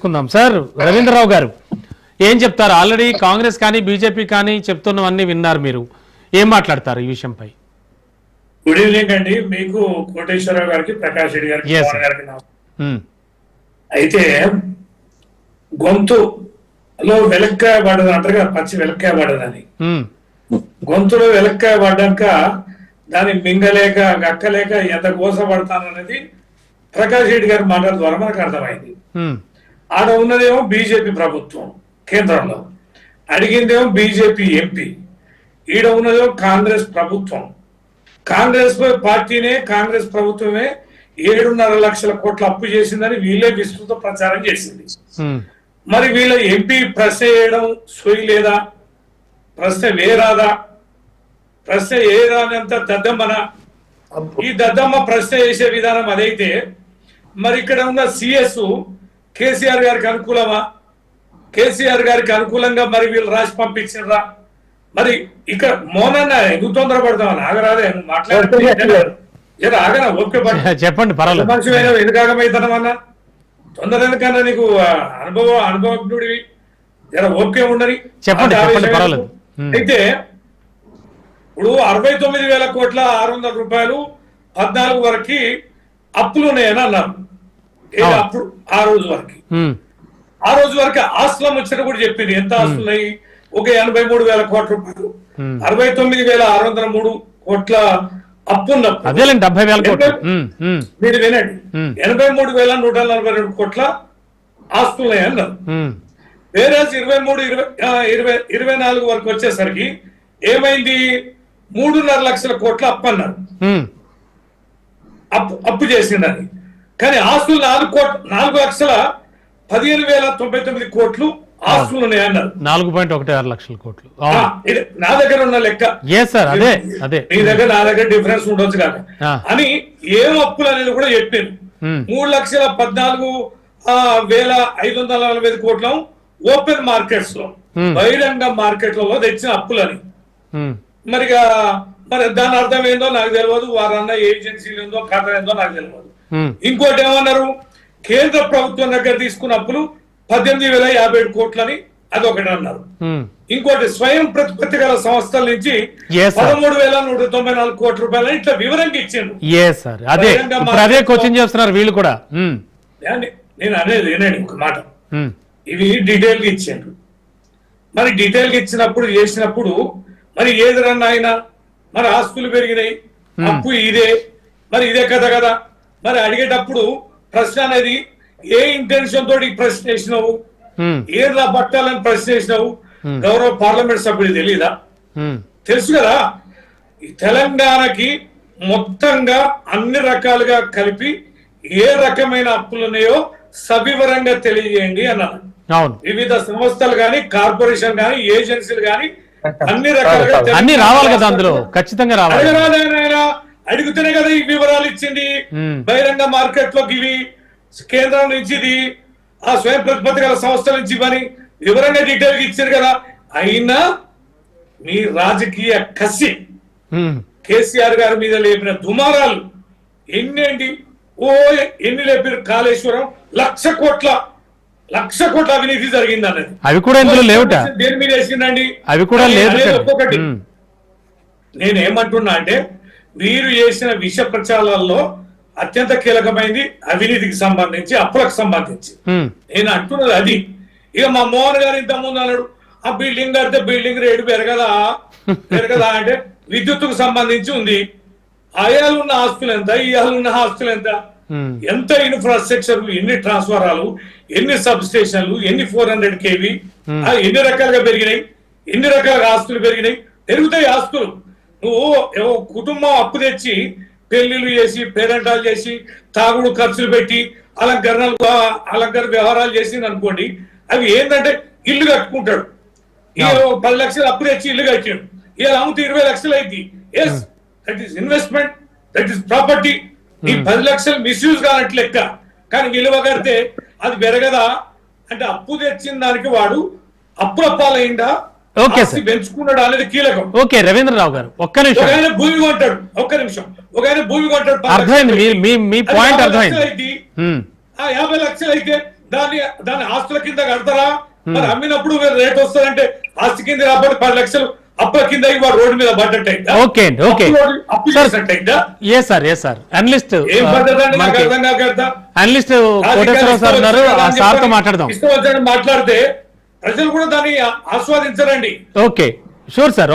తీసుకుందాం. సార్ రవీంద్రరావు గారు ఏం చెప్తారు? ఆల్రెడీ కాంగ్రెస్ కానీ బీజేపీ కానీ చెప్తున్నవన్నీ విన్నారు మీరు. ఏం మాట్లాడతారు ఈ విషయంపై? గుడ్ ఈవినింగ్ అండి. మీకు కోటేశ్వరరావు గారికి ప్రకాష్ రెడ్డి గారికి. ఉమ్, అయితే గొంతులో వెలక్కాయ పడదు అంటారు కదా పచ్చి వెలక్కాయ పడదని ఉమ్, గొంతులో వెలక్కాయ పడ్డాక దాన్ని మింగలేక గక్కలేక ఎంత గోసపడతాననేది ప్రకాష్ రెడ్డి గారి మాటల ద్వారా మనకు అర్థమైంది. ఉమ్, ఆడ ఉన్నదేమో బీజేపీ ప్రభుత్వం కేంద్రంలో. అడిగిందేమో బీజేపీ ఎంపీ. ఈడ ఉన్నదేమో కాంగ్రెస్ ప్రభుత్వం. కాంగ్రెస్ పార్టీనే కాంగ్రెస్ ప్రభుత్వమే ఏడున్నర లక్షల కోట్ల అప్పు చేసిందని వీళ్ళే విస్తృత ప్రచారం చేసింది. మరి వీళ్ళ ఎంపీ ప్రశ్న వేయడం సోయి లేదా? ప్రశ్న వేరాదా ప్రశ్న ఏరానంత దద్దమ్మన? ఈ దద్దమ్మ ప్రశ్న వేసే విధానం అదైతే మరి ఇక్కడ ఉన్న సిఎస్ కేసీఆర్ గారికి అనుకూలమా? కేసీఆర్ గారికి అనుకూలంగా మరి వీళ్ళు రాసి పంపించారా మరి ఇక్కడ మోనన్న ఎందుకు తొందరపడతామని ఆగరాదే ఆగనా ఓపిక పడు. చెప్పండి పర్వాలేదు. మనిషి ఆగమైతనమన్నా తొందర ఎందుకన్నా నీకు అనుభవ అనుభవజ్ఞుడివి. జర ఓపిక ఉండని. చెప్పండి, పర్వాలేదు. అయితే ఇప్పుడు అరవై తొమ్మిది వేల కోట్ల ఆరు వందల రూపాయలు పద్నాలుగు వరకు అప్పులు ఉన్నాయని అన్నారు. అప్పుడు ఆ రోజు వరకు. ఆ రోజు వరకు ఆస్తుల ముచ్చట కూడా చెప్పింది ఎంత ఆస్తులు ఉన్నాయి? ఒక ఎనభై మూడు వేల కోట్ల రూపాయలు. అరవై తొమ్మిది వేల ఆరు వందల మూడు కోట్ల అప్పు మీరు వినండి. ఎనభై మూడు వేల నూట నలభై రెండు కోట్ల ఆస్తున్నాయి అన్నారు. వేరే ఇరవై మూడు ఇరవై ఇరవై ఇరవై నాలుగు వరకు వచ్చేసరికి ఏమైంది? మూడున్నర లక్షల కోట్ల అప్పు అన్నారు. అప్పు అప్పు చేసిందని కానీ ఆస్తులు నాలుగు కోట్ నాలుగు లక్షల పదిహేను వేల తొంభై తొమ్మిది కోట్లు ఆస్తులు ఉన్నాయి అన్నారు. నాలుగు పాయింట్ ఒకటి ఆరు లక్షల కోట్లు. నా దగ్గర ఉన్న లెక్క. ఏ సార్? అదే అదే. మీ దగ్గర నా దగ్గర డిఫరెన్స్ ఉండొచ్చు కాక. అని ఏం అప్పులు అనేది కూడా చెప్పాను మూడు లక్షల పద్నాలుగు వేల ఐదు వందల నలభై ఐదు కోట్ల ఓపెన్ మార్కెట్స్లో. బహిరంగ మార్కెట్లలో తెచ్చిన అప్పులని. ఉమ్, మరి దాని అర్థం ఏందో నాకు తెలియదు వారన్న ఏజెన్సీలు ఏందో కథ ఏందో నాకు తెలియదు ఇంకోటి ఏమన్నారు? కేంద్ర ప్రభుత్వం దగ్గర తీసుకున్న అప్పులు పద్దెనిమిది వేల యాభై ఏడు కోట్లని అదొకటి అన్నారు. ఉమ్. ఇంకోటి స్వయం ప్రతిపత్తి గల సంస్థల నుంచి. పదమూడు వేల నూట తొంభై నాలుగు కోట్ల రూపాయలని ఇట్లా వివరంగా ఇచ్చిండు సార్ అదే కోచింగ్ చేస్తున్నారు వీళ్ళు కూడా. ఏమండి? నేను అనేది వినండి ఒక మాట. ఇవి డీటెయిల్గా ఇచ్చాడు మరి డీటెయిల్గా ఇచ్చినప్పుడు చేసినప్పుడు మరి ఏది రన్ ఆయన మరి ఆస్తులు పెరిగినాయి అప్పు ఇదే మరి ఇదే కదా కదా. మరి అడిగేటప్పుడు ప్రశ్న అనేది ఏ ఇంటెన్షన్ తోటి ప్రశ్న వేసినావు? ఏదా పట్టాలని ప్రశ్న వేసినావు? గౌరవ పార్లమెంట్ సభ్యుడు తెలీదా? తెలుసు కదా? తెలంగాణకి మొత్తంగా అన్ని రకాలుగా కలిపి ఏ రకమైన అప్పులు ఉన్నాయో సవివరంగా తెలియజేయండి అన్నారు. అవును. వివిధ సంస్థలు గాని కార్పొరేషన్ గాని ఏజెన్సీలు గాని అన్ని రకాలుగా అన్ని రావాలి కదా అందులో? ఖచ్చితంగా రావాలి. అడిగితేనే కదా ఈ వివరాలు ఇచ్చింది. బహిరంగ మార్కెట్లోకి ఇవి కేంద్రం నుంచి ఇది ఆ స్వయం ప్రతిపత్తి గల సంస్థల నుంచి ఇవని వివరంగా డీటెయిల్ ఇచ్చారు కదా. అయినా మీ రాజకీయ కసి కేసీఆర్ గారి మీద లేపిన దుమారాలు ఎన్ని అండి ఓ ఎన్ని లేపారు? కాళేశ్వరం లక్ష కోట్ల లక్ష కోట్ల అవినీతి జరిగింది అన్నది. అవి కూడా ఇందులో లేవుట? దేని మీద వేసిందండి? అవి కూడా లేదు. ఒక్కొక్కటి. ఉమ్, నేను ఏమంటున్నా అంటే వీరు చేసిన విష ప్రచారాల్లో అత్యంత కీలకమైంది అవినీతికి సంబంధించి అప్పులకు సంబంధించి. నేను అంటున్నది అది. ఇక మా మోహన్ గారు ఇంత ముందు అన్నాడు ఆ బిల్డింగ్ కడితే బిల్డింగ్ రేటు పెరగదా? పెరగదా అంటే విద్యుత్తుకు సంబంధించి ఉంది. అయాలు ఉన్న ఆస్తులు ఎంత? ఇయాలు ఉన్న ఆస్తులు ఎంత? ఎంత ఇన్ఫ్రాస్ట్రక్చర్ ఎన్ని ట్రాన్స్ఫారాలు ఎన్ని సబ్ స్టేషన్లు ఎన్ని ఫోర్ హండ్రెడ్ కేవీ ఎన్ని రకాలుగా పెరిగినాయి? ఎన్ని రకాలుగా ఆస్తులు పెరిగినాయి? పెరుగుతాయి ఆస్తులు. నువ్వు కుటుంబం అప్పు తెచ్చి పెళ్ళిళ్ళు చేసి పేరెంటాలు చేసి తాగుడు ఖర్చులు పెట్టి అలంకరణలు అలంకరణ వ్యవహారాలు చేసింది అనుకోండి అవి ఏంటంటే ఇల్లు కట్టుకుంటాడు. ఈ పది లక్షలు అప్పు తెచ్చి ఇల్లు కట్టాడు. ఇలా అమ్ముతే ఇరవై లక్షలు అయింది. Yes that is investment that is property ఈ పది లక్షలు మిస్యూజ్ కానట్లు లెక్క. కానీ విలువ కడితే అది పెరగదా? అంటే అప్పు తెచ్చిన దానికి వాడు అప్పుల పాలైందా? Okay, ఆస్తి పెంచుకున్నాడు అనేది కీలకం. ఓకే రవీంద్రరావు గారు ఒక్క ఒక నిమిషం. ఆయన భూమి కొంటాడు ఒక్క నిమిషం. ఒక ఆయన భూమి కొంటాడు అర్థమైంది మీ మీ పాయింట్ అర్థమైంది. ఆ యాభై లక్షలు అయితే దాన్ని దాని ఆస్తుల కింద కడతారా? మరి అమ్మినప్పుడు రేట్ వస్తుందంటే ఆస్తి కింద కాబట్టి పది లక్షలు అప్పుల కింద రోడ్డు మీద పడ్డట్టయిందా ఓకే అండి, ఓకే. అప్పు- సార్, చేసినట్టయిందా ఏ సార్ ఏ sir? Analyst analyst Koteswararao sir ఉన్నారు. సార్తో. మాట్లాడదాం. ఇష్టం మాట్లాడితే ప్రజలు కూడా దాన్ని ఆస్వాదించరండి. ఓకే. Sure sir.